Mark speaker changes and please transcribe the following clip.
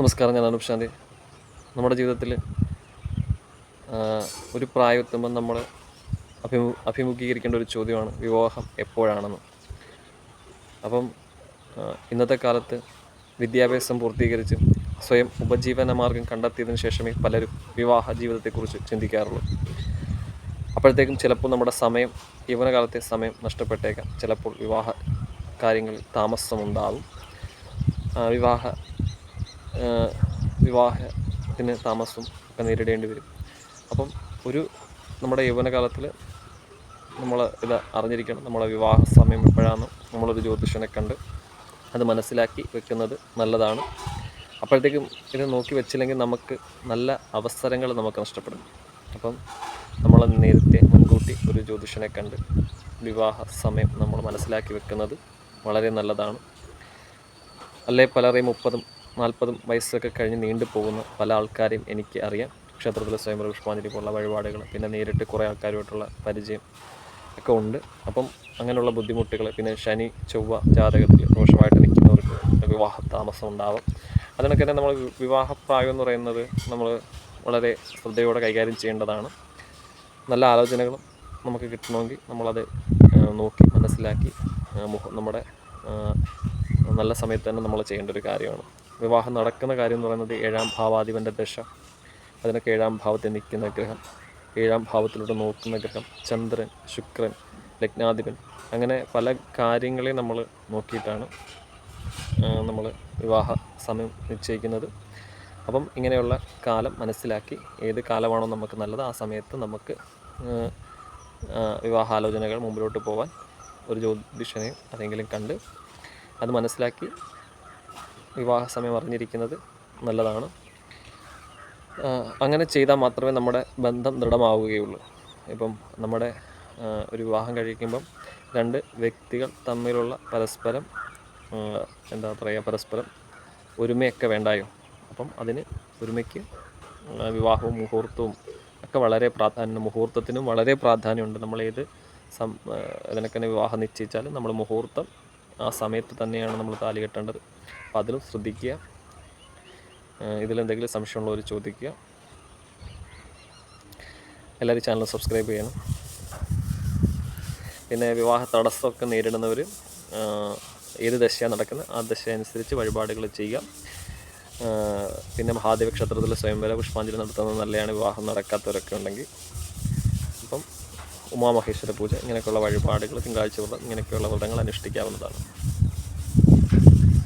Speaker 1: നമസ്കാരം ഞാൻ അനുപ്ശാന്തി നമ്മുടെ ജീവിതത്തിൽ ഒരു പ്രായമെത്തുമ്പം നമ്മൾ അഭിമു അഭിമുഖീകരിക്കേണ്ട ഒരു ചോദ്യമാണ് വിവാഹം എപ്പോഴാണെന്ന്. അപ്പം ഇന്നത്തെ കാലത്ത് വിദ്യാഭ്യാസം പൂർത്തീകരിച്ച് സ്വയം ഉപജീവന മാർഗം കണ്ടെത്തിയതിന് ശേഷമേ പലരും വിവാഹ ജീവിതത്തെക്കുറിച്ച് ചിന്തിക്കാറുള്ളൂ. അപ്പോഴത്തേക്കും ചിലപ്പോൾ നമ്മുടെ സമയം യൗവനകാലത്തെ സമയം നഷ്ടപ്പെട്ടേക്കാം. ചിലപ്പോൾ വിവാഹ കാര്യങ്ങളിൽ താമസമുണ്ടാവും. വിവാഹ വിവാഹത്തിന് താമസം ഒക്കെ നേരിടേണ്ടി വരും. അപ്പം ഒരു നമ്മുടെ യൗവനകാലത്തിൽ നമ്മൾ ഇത് അറിഞ്ഞിരിക്കണം. നമ്മളെ വിവാഹ സമയം എപ്പോഴാണെന്ന് നമ്മളൊരു ജ്യോതിഷനെ കണ്ട് അത് മനസ്സിലാക്കി വെക്കുന്നത് നല്ലതാണ്. അപ്പോഴത്തേക്കും ഇത് നോക്കി വെച്ചില്ലെങ്കിൽ നമുക്ക് നല്ല അവസരങ്ങൾ നമുക്ക് നഷ്ടപ്പെടും. അപ്പം നമ്മൾ നേരത്തെ മുൻകൂട്ടി ഒരു ജ്യോതിഷനെ കണ്ട് വിവാഹ സമയം നമ്മൾ മനസ്സിലാക്കി വെക്കുന്നത് വളരെ നല്ലതാണ്. അല്ലെ പലരെയും മുപ്പതും നാൽപ്പതും വയസ്സൊക്കെ കഴിഞ്ഞ് നീണ്ടു പോകുന്ന പല ആൾക്കാരെയും എനിക്ക് അറിയാം. ക്ഷേത്രത്തിലെ സ്വയംവര പുഷ്പാഞ്ജലി പോലുള്ള വഴിപാടുകൾ പിന്നെ നേരിട്ട് കുറേ ആൾക്കാരുമായിട്ടുള്ള പരിചയം ഒക്കെ ഉണ്ട്. അപ്പം അങ്ങനെയുള്ള ബുദ്ധിമുട്ടുകൾ പിന്നെ ശനി ചൊവ്വ ജാതകത്തിൽ ദോഷമായിട്ട് നിൽക്കുന്നവർക്ക് വിവാഹ താമസം ഉണ്ടാവും. അതിനൊക്കെ തന്നെ നമ്മൾ വിവാഹപ്രായം എന്ന് പറയുന്നത് നമ്മൾ വളരെ ശ്രദ്ധയോടെ കൈകാര്യം ചെയ്യേണ്ടതാണ്. നല്ല ആലോചനകളും നമുക്ക് കിട്ടണമെങ്കിൽ നമ്മളത് നോക്കി മനസ്സിലാക്കി നമ്മുടെ നല്ല സമയത്ത് തന്നെ നമ്മൾ ചെയ്യേണ്ട ഒരു കാര്യമാണ്. വിവാഹം നടക്കുന്ന കാര്യം എന്ന് പറയുന്നത് ഏഴാം ഭാവാധിപന്റെ ദശ. അതിനൊക്കെ ഏഴാം ഭാവത്തിൽ നിൽക്കുന്ന ഗ്രഹം. ഏഴാം ഭാവത്തിലൂടെ നോക്കുന്ന ഗ്രഹം. ചന്ദ്രൻ ശുക്രൻ ലഗ്നാധിപൻ. അങ്ങനെ പല കാര്യങ്ങളെ നമ്മൾ നോക്കിയിട്ടാണ് നമ്മൾ വിവാഹ സമയം നിശ്ചയിക്കുന്നത്. അപ്പം ഇങ്ങനെയുള്ള കാലം മനസ്സിലാക്കി ഏത് കാലമാണോ നമുക്ക് നല്ലത് ആ സമയത്ത് നമുക്ക് വിവാഹാലോചനകൾ മുമ്പിലോട്ട് പോകാൻ ഒരു ജ്യോതിഷനെ അതെങ്കിലും കണ്ട് അത് മനസ്സിലാക്കി വിവാഹ സമയം അറിഞ്ഞിരിക്കുന്നത് നല്ലതാണ്. അങ്ങനെ ചെയ്താൽ മാത്രമേ നമ്മുടെ ബന്ധം ദൃഢമാവുകയുള്ളൂ. ഇപ്പം നമ്മുടെ ഒരു വിവാഹം കഴിക്കുമ്പം രണ്ട് വ്യക്തികൾ തമ്മിലുള്ള പരസ്പരം എന്താ പറയുക പരസ്പരം ഒരുമയൊക്കെ വേണ്ടായോ? അപ്പം അതിന് ഒരുമയ്ക്ക് വിവാഹവും മുഹൂർത്തവും ഒക്കെ വളരെ പ്രാധാന്യം മുഹൂർത്തത്തിനും വളരെ പ്രാധാന്യമുണ്ട്. നമ്മളേത് സം അതിനൊക്കെ വിവാഹം നിശ്ചയിച്ചാലും നമ്മൾ മുഹൂർത്തം ആ സമയത്ത് തന്നെയാണ് നമ്മൾ താലി കെട്ടേണ്ടത്. അപ്പോൾ അതിലും ശ്രദ്ധിക്കുക. ഇതിലെന്തെങ്കിലും സംശയമുള്ളവർ ചോദിക്കുക. എല്ലാവരും ചാനൽ സബ്സ്ക്രൈബ് ചെയ്യണം. പിന്നെ വിവാഹ തടസ്സമൊക്കെ നേരിടുന്നവർ ഏത് ദശയാണ് നടക്കുന്നത്? ആ ദശ അനുസരിച്ച് വഴിപാടുകൾ ചെയ്യുക. പിന്നെ മഹാദേവ ക്ഷേത്രത്തിൽ സ്വയംവര പുഷ്പാഞ്ജലി നടത്തുന്നത് നല്ലതാണ്. വിവാഹം നടക്കാത്തവരൊക്കെ ഉണ്ടെങ്കിൽ. അപ്പം ഉമാമഹേശ്വര പൂജ ഇങ്ങനെയൊക്കെയുള്ള വഴിപാടുകൾ തിങ്കളാഴ്ച വ്രതം ഇങ്ങനെയൊക്കെയുള്ള വ്രതങ്ങൾ അനുഷ്ഠിക്കാവുന്നതാണ്.